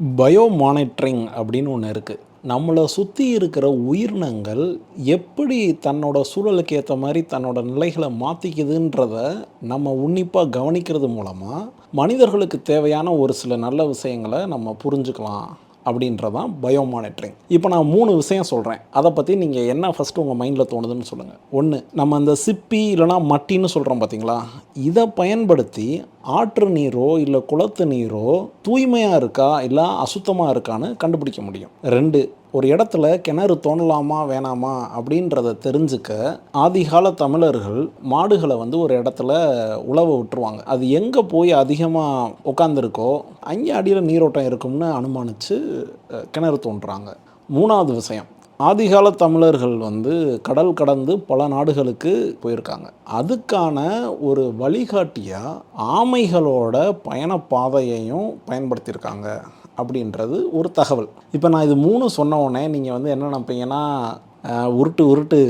Bio monitoring அப்படின்னு ஒன்று இருக்குது நம்மளை சுற்றி இருக்கிற உயிரினங்கள் எப்படி தன்னோட சூழலுக்கு ஏற்ற மாதிரி தன்னோட நிலைகளை மாற்றிக்குதுன்றத நம்ம உன்னிப்பாக கவனிக்கிறது மூலமாக மனிதர்களுக்கு தேவையான ஒரு சில நல்ல விஷயங்களை நம்ம புரிஞ்சுக்கலாம். அப்படின்றதான் பயோ மானிட்டரிங் இப்போ நான் மூணு விஷயம் சொல்கிறேன் அதை பற்றி நீங்கள் என்ன ஃபஸ்ட்டு உங்கள் மைண்டில் தோணுதுன்னு சொல்லுங்கள் ஒன்று நம்ம அந்த சிப்பி இல்லைனா மட்டின்னு சொல்கிறோம் பார்த்தீங்களா இதை பயன்படுத்தி ஆற்று நீரோ இல்லை குளத்து நீரோ தூய்மையாக இருக்கா இல்லை அசுத்தமாக இருக்கான்னு கண்டுபிடிக்க முடியும். ரெண்டு ஒரு இடத்துல கிணறு தோணலாமா வேணாமா அப்படின்றத தெரிஞ்சுக்க ஆதிகால தமிழர்கள் மாடுகளை வந்து ஒரு இடத்துல உழவு விட்டுருவாங்க. அது எங்கே போய் அதிகமாக உட்காந்துருக்கோ அங்கே அடியில் நீரோட்டம் இருக்கும்னு அனுமானித்து கிணறு தோன்றுறாங்க மூணாவது விஷயம் ஆதிகால தமிழர்கள் வந்து கடல் கடந்து பல நாடுகளுக்கு போயிருக்காங்க. அதுக்கான ஒரு வழிகாட்டியாக ஆமைகளோட பயணப்பாதையையும் பயன்படுத்தியிருக்காங்க. அப்படின்றது ஒரு தகவல். இப்போ நான் இது மூணு சொன்ன உடனே நீங்கள் வந்து என்ன நினைப்பீங்கன்னா உருட்டு உருட்டு.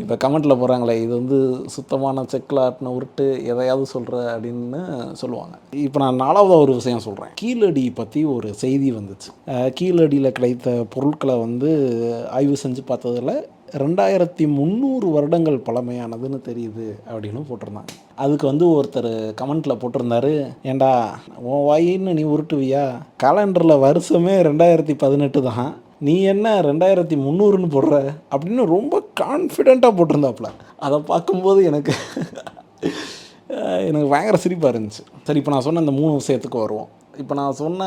இப்போ கமெண்ட்டில் போகிறாங்களே இது வந்து சுத்தமான செக்கில் ஆட்டின உருட்டு எதையாவது சொல்கிற அப்படின்னு சொல்லுவாங்க. இப்போ நான் நாலாவதாக ஒரு விஷயம் சொல்கிறேன் கீழடி பற்றி ஒரு செய்தி வந்துச்சு. கீழடியில் கிடைத்த பொருட்களை வந்து ஆய்வு செஞ்சு பார்த்ததுல ரெண்டாயிரத்தி முந்நூறு வருடங்கள் பழமையானதுன்னு தெரியுது அப்படின்னு போட்டிருந்தாங்க. அதுக்கு வந்து ஒருத்தர் கமெண்ட்டில் போட்டிருந்தாரு. ஏண்டா உன் வாயின்னு நீ உருட்டுவியா? காலண்டரில் வருஷமே ரெண்டாயிரத்தி பதினெட்டு தான். நீ என்ன ரெண்டாயிரத்தி முந்நூறுன்னு போடுற? அப்படின்னு ரொம்ப கான்ஃபிடெண்ட்டாக போட்டிருந்தாப்புல. அதை பார்க்கும்போது எனக்கு எனக்கு பயங்கர சிரிப்பாக இருந்துச்சு. சரி இப்போ நான் சொன்ன அந்த மூணு விஷயத்துக்கு வருவோம். இப்போ நான் சொன்ன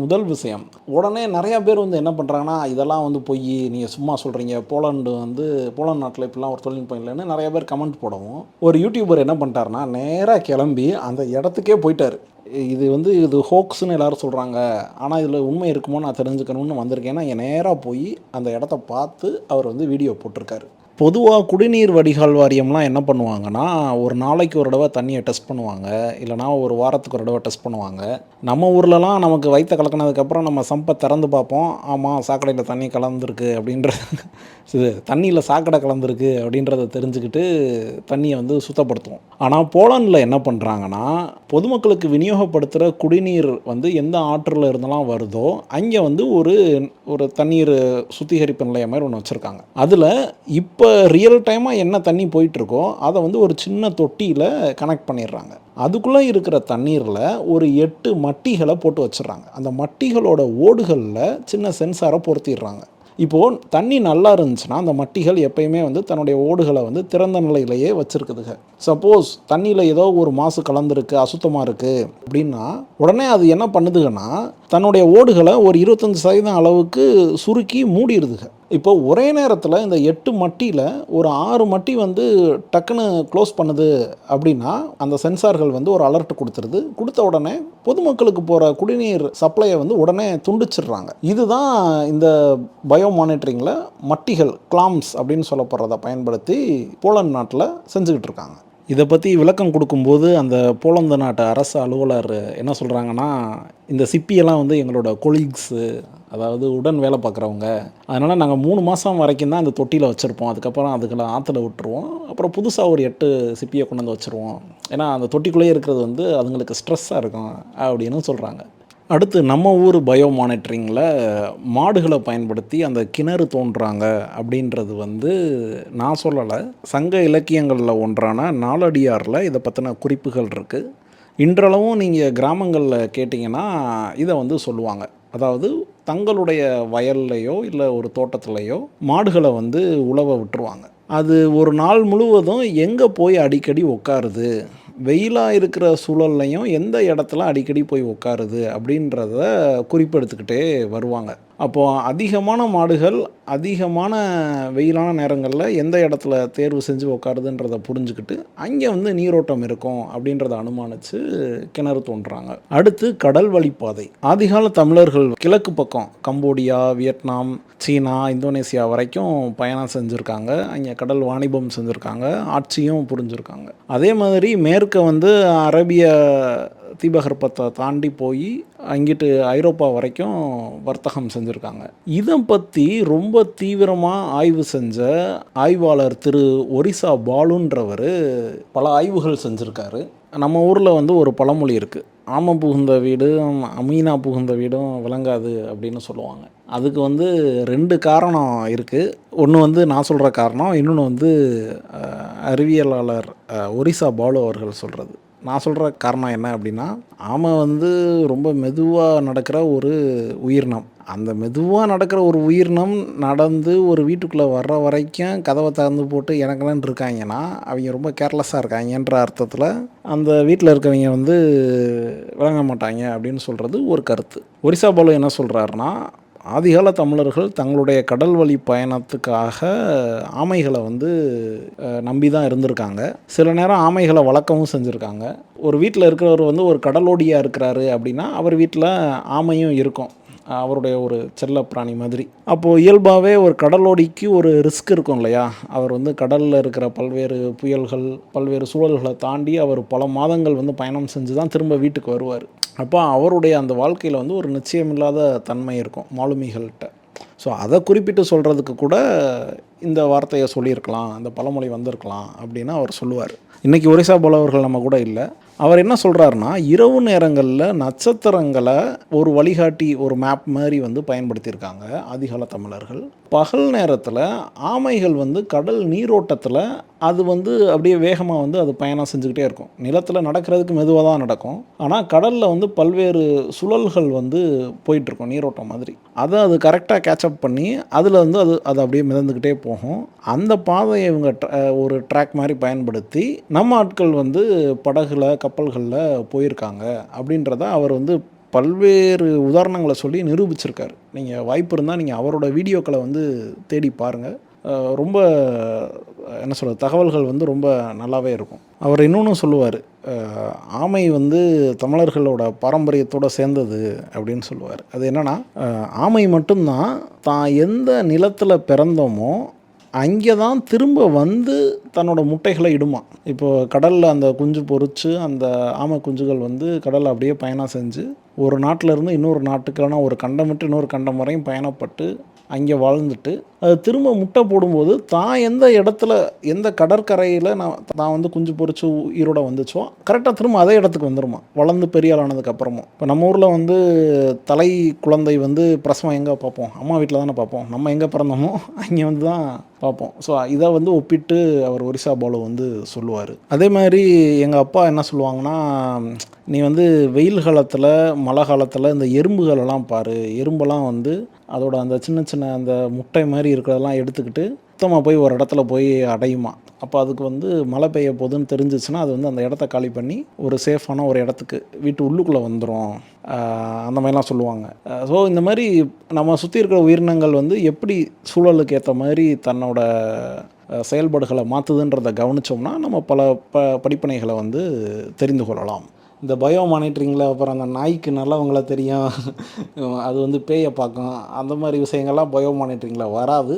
முதல் விஷயம் உடனே நிறையா பேர் வந்து என்ன பண்ணுறாங்கன்னா இதெல்லாம் வந்து பொய் நீங்கள் சும்மா சொல்கிறீங்க போலண்டு வந்து போலண்ட் நாட்டில் இப்படிலாம் ஒரு தொழில்நுட்பம் இல்லைன்னு நிறைய பேர் கமெண்ட் போடவும். ஒரு யூடியூபர் என்ன பண்ணிட்டாருன்னா நேராக கிளம்பி அந்த இடத்துக்கே போயிட்டார். இது வந்து இது ஹோக்ஸ்னு எல்லாரும் சொல்கிறாங்க ஆனால் இதில் உண்மை இருக்குமோ நான் தெரிஞ்சுக்கணும்னு வந்திருக்கேன். என் நேராக போய் அந்த இடத்த பார்த்து அவர் வந்து வீடியோ போட்டிருக்காரு. பொதுவாக குடிநீர் வடிகால் வாரியம்லாம் என்ன பண்ணுவாங்கன்னா ஒரு நாளைக்கு ஒரு தடவை தண்ணியை டெஸ்ட் பண்ணுவாங்க. இல்லைனா ஒரு வாரத்துக்கு ஒரு தடவை டெஸ்ட் பண்ணுவாங்க. நம்ம ஊர்லலாம் நமக்கு வயிற்ற கலக்கினதுக்கப்புறம் நம்ம சம்பை திறந்து பார்ப்போம். ஆமாம் சாக்கடையில் தண்ணி கலந்துருக்கு அப்படின்ற இது தண்ணியில் சாக்கடை கலந்துருக்கு அப்படின்றத தெரிஞ்சுக்கிட்டு தண்ணியை வந்து சுத்தப்படுத்துவோம். ஆனால் போலண்டில் என்ன பண்ணுறாங்கன்னா பொதுமக்களுக்கு விநியோகப்படுத்துகிற குடிநீர் வந்து எந்த ஆற்றில் இருந்தெல்லாம் வருதோ அங்கே வந்து ஒரு ஒரு தண்ணீர் சுத்திகரிப்பு நிலையம் மாதிரி ஒன்று வச்சுருக்காங்க. அதில் இப்போ இப்போ ரியல் டைமாக என்ன தண்ணி போயிட்டுருக்கோ அதை வந்து ஒரு சின்ன தொட்டியில் கனெக்ட் பண்ணிடுறாங்க. அதுக்குள்ளே இருக்கிற தண்ணீரில் ஒரு எட்டு மட்டிகளை போட்டு வச்சிடுறாங்க. அந்த மட்டிகளோட ஓடுகளில் சின்ன சென்சாரை பொருத்திடுறாங்க. இப்போது தண்ணி நல்லா இருந்துச்சுன்னா அந்த மட்டிகள் எப்பயுமே வந்து தன்னுடைய ஓடுகளை வந்து திறந்த நிலையிலேயே வச்சுருக்குதுங்க சப்போஸ் தண்ணியில் ஏதோ ஒரு மாசு கலந்துருக்கு அசுத்தமாக இருக்குது அப்படின்னா உடனே அது என்ன பண்ணுதுங்கன்னா தன்னுடைய ஓடுகளை ஒரு இருபத்தஞ்சி சதவீதம் அளவுக்கு சுருக்கி மூடிடுதுங்க இப்போ ஒரே நேரத்தில் இந்த எட்டு மட்டியில் ஒரு ஆறு மட்டி வந்து டக்குன்னு க்ளோஸ் பண்ணுது அப்படின்னா அந்த சென்சார்கள் வந்து ஒரு அலர்ட் கொடுத்துருது. கொடுத்த உடனே பொதுமக்களுக்கு போகிற குடிநீர் சப்ளையை வந்து உடனே துண்டிச்சிடுறாங்க. இதுதான் இந்த பயோ மானிட்டரிங்கில் மட்டிகள் கிளாம்ஸ் அப்படின்னு சொல்லப்படுறத பயன்படுத்தி போலந்து நாட்டில் செஞ்சுக்கிட்டு இருக்காங்க. இதை பற்றி விளக்கம் கொடுக்கும்போது அந்த போலந்து நாட்டு அரசு அலுவலர் என்ன சொல்கிறாங்கன்னா இந்த சிப்பியெல்லாம் வந்து எங்களோட கொலீக்ஸு அதாவது உடன் வேலை பார்க்குறவங்க. அதனால் நாங்கள் மூணு மாதம் வரைக்கும் தான் அந்த தொட்டியில் வச்சுருப்போம். அதுக்கப்புறம் அதுக்குள்ள ஆற்றுல விட்டுருவோம். அப்புறம் புதுசாக ஒரு எட்டு சிப்பியை கொண்டு வந்து வச்சுருவோம். ஏன்னா அந்த தொட்டிக்குள்ளேயே இருக்கிறது வந்து அதுங்களுக்கு ஸ்ட்ரெஸ்ஸாக இருக்கும் அப்படின்னு சொல்கிறாங்க அடுத்து நம்ம ஊர் பயோ மானிட்டரிங்கில் மாடுகளை பயன்படுத்தி அந்த கிணறு தோன்றாங்க அப்படின்றது வந்து நான் சொல்லலை. சங்க இலக்கியங்களில் ஒன்றான நாலடியாரில் இதை பற்றின குறிப்புகள் இருக்குது இன்றளவும் நீங்கள் கிராமங்களில் கேட்டிங்கன்னா இதை வந்து சொல்லுவாங்க. அதாவது தங்களுடைய வயல்லையோ இல்லை ஒரு தோட்டத்துலையோ மாடுகளை வந்து உழவ விட்டுருவாங்க. அது ஒரு நாள் முழுவதும் எங்கே போய் அடிக்கடி உட்காருது வெயிலாக இருக்கிற சூழல்லையும் எந்த இடத்துல அடிக்கடி போய் உட்காருது அப்படின்றத குறிப்பெடுத்துக்கிட்டே வருவாங்க. அப்போது அதிகமான மாடுகள் அதிகமான வெயிலான நேரங்களில் எந்த இடத்துல தேர்வு செஞ்சு உட்காருதுன்றத புரிஞ்சுக்கிட்டு அங்கே வந்து நீரோட்டம் இருக்கும் அப்படின்றத அனுமானித்து கிணறு தோன்றாங்க அடுத்து கடல் வழிப்பாதை. ஆதிகால தமிழர்கள் கிழக்கு பக்கம் கம்போடியா வியட்நாம் சீனா இந்தோனேசியா வரைக்கும் பயணம் செஞ்சுருக்காங்க. அங்கே கடல் வாணிபம் செஞ்சுருக்காங்க. ஆட்சியும் புரிஞ்சுருக்காங்க. அதே மாதிரி மேற்க வந்து அரபிய தீபகற்பத்தை தாண்டி போய் அங்கிட்டு ஐரோப்பா வரைக்கும் வர்த்தகம் செஞ்சுருக்காங்க. இதை பற்றி ரொம்ப தீவிரமாக ஆய்வு செஞ்ச ஆய்வாளர் திரு ஒரிசா பாலுன்றவர் பல ஆய்வுகள் செஞ்சுருக்காரு. நம்ம ஊரில் வந்து ஒரு பழமொழி இருக்குது ஆமை புகுந்த வீடும் அமீனா புகுந்த வீடும் விளங்காது அப்படின்னு சொல்லுவாங்க. அதுக்கு வந்து ரெண்டு காரணம் இருக்குது ஒன்று வந்து நான் சொல்கிற காரணம் இன்னொன்று வந்து அறிவியலாளர் ஒரிசா பாலு அவர்கள் சொல்கிறது நான் சொல்கிற காரணம் என்ன அப்படின்னா ஆமை வந்து ரொம்ப மெதுவாக நடக்கிற ஒரு உயிரினம். அந்த மெதுவாக நடக்கிற ஒரு உயிரினம் நடந்து ஒரு வீட்டுக்குள்ளே வர்ற வரைக்கும் கதவை திறந்து போட்டு எனக்குன்னு இருக்காங்கன்னா அவங்க ரொம்ப கேர்லெஸ்ஸாக இருக்காங்கன்ற அர்த்தத்தில் அந்த வீட்டில் இருக்கவங்க வந்து விளங்க மாட்டாங்க அப்படின்னு சொல்கிறது ஒரு கருத்து. ஒரிசா பாலு என்ன சொல்கிறாருன்னா ஆதிகால தமிழர்கள் தங்களுடைய கடல் வழி பயணத்துக்காக ஆமைகளை வந்து நம்பி தான் இருந்திருக்காங்க. சில நேரம் ஆமைகளை வளர்க்கவும் செஞ்சுருக்காங்க. ஒரு வீட்டில் இருக்கிறவர் வந்து ஒரு கடலோடியாக இருக்கிறாரு அப்படின்னா அவர் வீட்டில் ஆமையும் இருக்கும். அவருடைய ஒரு செல்ல பிராணி மாதிரி. அப்போது இயல்பாகவே ஒரு கடலோடிக்கு ஒரு ரிஸ்க் இருக்கும் இல்லையா? அவர் வந்து கடலில் இருக்கிற பல்வேறு புயல்கள் பல்வேறு சூழல்களை தாண்டி அவர் பல மாதங்கள் வந்து பயணம் செஞ்சு தான் திரும்ப வீட்டுக்கு வருவார். அப்போ அவருடைய அந்த வாழ்க்கையில் வந்து ஒரு நிச்சயமில்லாத தன்மை இருக்கும் மாலுமிகள்கிட்ட ஸோ அதை குறிப்பிட்டு சொல்கிறதுக்கு கூட இந்த வார்த்தையை சொல்லியிருக்கலாம் இந்த பழமொழி வந்திருக்கலாம் அப்படின்னு அவர் சொல்லுவார். இன்றைக்கி ஒரிசா போலவர்கள் நம்ம கூட இல்லை. அவர் என்ன சொல்கிறாருன்னா இரவு நேரங்களில் நட்சத்திரங்களை ஒரு வழிகாட்டி ஒரு மேப் மாதிரி வந்து பயன்படுத்தியிருக்காங்க ஆதிகால தமிழர்கள். பகல் நேரத்தில் ஆமைகள் வந்து கடல் நீரோட்டத்தில் அது வந்து அப்படியே வேகமாக வந்து அது பயணம் செஞ்சுக்கிட்டே இருக்கும். நிலத்தில் நடக்கிறதுக்கு மெதுவாக தான் நடக்கும். ஆனால் கடலில் வந்து பல்வேறு சுழல்கள் வந்து போயிட்டுருக்கும் நீரோட்டம் மாதிரி. அதை அது கரெக்டாக கேட்சப் பண்ணி அதில் வந்து அது அது அப்படியே மிதந்துக்கிட்டே போகும். அந்த பாதையை இவங்க ஒரு ட்ராக் மாதிரி பயன்படுத்தி நம்ம ஆட்கள் வந்து படகுல கப்பல்களில் போயிருக்காங்க அப்படின்றத அவர் வந்து பல்வேறு உதாரணங்களை சொல்லி நிரூபிச்சிருக்காரு. நீங்கள் வாய்ப்பு இருந்தால் நீங்கள் அவரோட வீடியோக்களை வந்து தேடி பாருங்கள் ரொம்ப என்ன சொல்கிறது தகவல்கள் வந்து ரொம்ப நல்லாவே இருக்கும். அவர் இன்னொன்று சொல்லுவார் ஆமை வந்து தமிழர்களோட பாரம்பரியத்தோடு சேர்ந்தது அப்படின்னு சொல்லுவார். அது என்னென்னா ஆமை மட்டும்தான் தான் எந்த நிலத்தில் பிறந்தோமோ அங்கே தான் திரும்ப வந்து தன்னோட முட்டைகளை இடுமா. இப்போ கடலில் அந்த குஞ்சு பொறிச்சு அந்த ஆமை குஞ்சுகள் வந்து கடலில் அப்படியே பயணம் செஞ்சு ஒரு நாட்டில் இருந்து இன்னொரு நாட்டுக்கான ஒரு கண்டம் விட்டு இன்னொரு கண்டம் வரையும் பயணப்பட்டு அங்கே வாழ்ந்துட்டு அது திரும்ப முட்டை போடும்போது தான் எந்த இடத்துல எந்த கடற்கரையில் நான் தான் வந்து குஞ்சு பொறிச்சு உயிரோட வந்துச்சோ கரெக்டாக திரும்ப அதே இடத்துக்கு வந்துருமா? வளர்ந்து பெரியாளானதுக்கப்புறமும் இப்போ நம்ம ஊரில் வந்து தலை குழந்தை வந்து பிரசவம் எங்கே பார்ப்போம்? அம்மா வீட்டில் தானே பார்ப்போம். நம்ம எங்கே பிறந்தோமோ அங்கே வந்து தான் பார்ப்போம். ஸோ இதை வந்து ஒப்பிட்டு அவர் ஒரிசா பாலு வந்து சொல்லுவார். அதே மாதிரி எங்கள் அப்பா என்ன சொல்லுவாங்கன்னா நீ வந்து வெயில் காலத்தில் மழை காலத்தில் இந்த எறும்புகளெல்லாம் பாரு. எறும்பெல்லாம் வந்து அதோட அந்த சின்ன சின்ன அந்த முட்டை மாதிரி இருக்கிறதெல்லாம் எடுத்துக்கிட்டு சுத்தமாக போய் ஒரு இடத்துல போய் அடையுமா. அப்போ அதுக்கு வந்து மழை பெய்ய போகுதுன்னு தெரிஞ்சிச்சுன்னா அது வந்து அந்த இடத்த காலி பண்ணி ஒரு சேஃபான ஒரு இடத்துக்கு வீட்டு உள்ளுக்குள்ளே வந்துடும் அந்த மாதிரிலாம் சொல்லுவாங்க. ஸோ இந்த மாதிரி நம்ம சுற்றி இருக்கிற உயிரினங்கள் வந்து எப்படி சூழலுக்கு ஏற்ற மாதிரி தன்னோட செயல்பாடுகளை மாற்றுதுன்றதை கவனித்தோம்னா நம்ம பல ப படிப்பினைகளை வந்து தெரிந்து கொள்ளலாம். இந்த பயோ மானிட்டரிங்கில் அப்புறம் அந்த நாய்க்கு நல்லவங்களை தெரியும். அது வந்து பேயை பார்க்கும். அந்த மாதிரி விஷயங்கள்லாம் பயோ மானிட்டரிங்கில் வராது.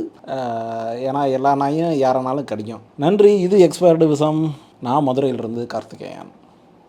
ஏன்னா எல்லா நாயும் யாரனாலும் கிடைக்கும். நன்றி இது எக்ஸ்பயர்டு விஷம் நான் மதுரையிலிருந்து கார்த்திகேயன்.